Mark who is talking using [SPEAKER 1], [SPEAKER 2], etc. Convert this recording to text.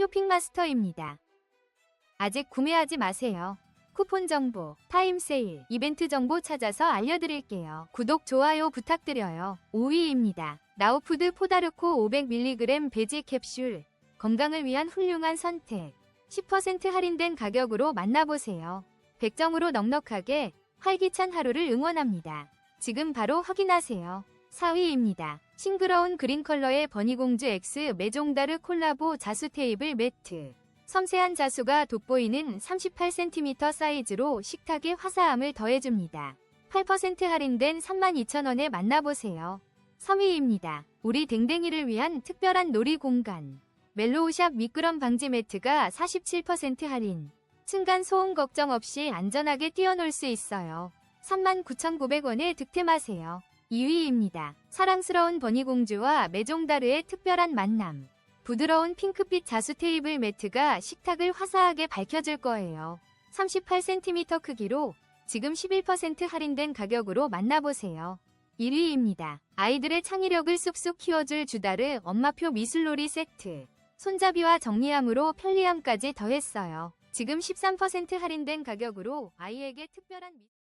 [SPEAKER 1] 쇼핑마스터입니다. 아직 구매하지 마세요. 쿠폰 정보, 타임 세일, 이벤트 정보 찾아서 알려드릴게요. 구독, 좋아요 부탁드려요. 5위입니다. 나우푸드 포다르코 500mg 베지 캡슐. 건강을 위한 훌륭한 선택. 10% 할인된 가격으로 만나보세요. 백정으로 넉넉하게 활기찬 하루를 응원합니다. 지금 바로 확인하세요. 4위입니다. 싱그러운 그린 컬러의 버니공주 X 메종다르 콜라보 자수 테이블 매트. 섬세한 자수가 돋보이는 38cm 사이즈로 식탁의 화사함을 더해줍니다. 8% 할인된 32,000원에 만나보세요. 3위입니다. 우리 댕댕이를 위한 특별한 놀이 공간. 멜로우샵 미끄럼 방지 매트가 47% 할인. 층간 소음 걱정 없이 안전하게 뛰어놀 수 있어요. 39,900원에 득템하세요. 2위입니다. 사랑스러운 버니공주와 메종다르의 특별한 만남. 부드러운 핑크빛 자수 테이블 매트가 식탁을 화사하게 밝혀줄 거예요. 38cm 크기로 지금 11% 할인된 가격으로 만나보세요. 1위입니다. 아이들의 창의력을 쑥쑥 키워줄 주다르 엄마표 미술놀이 세트. 손잡이와 정리함으로 편리함까지 더했어요. 지금 13% 할인된 가격으로 아이에게 특별한 미...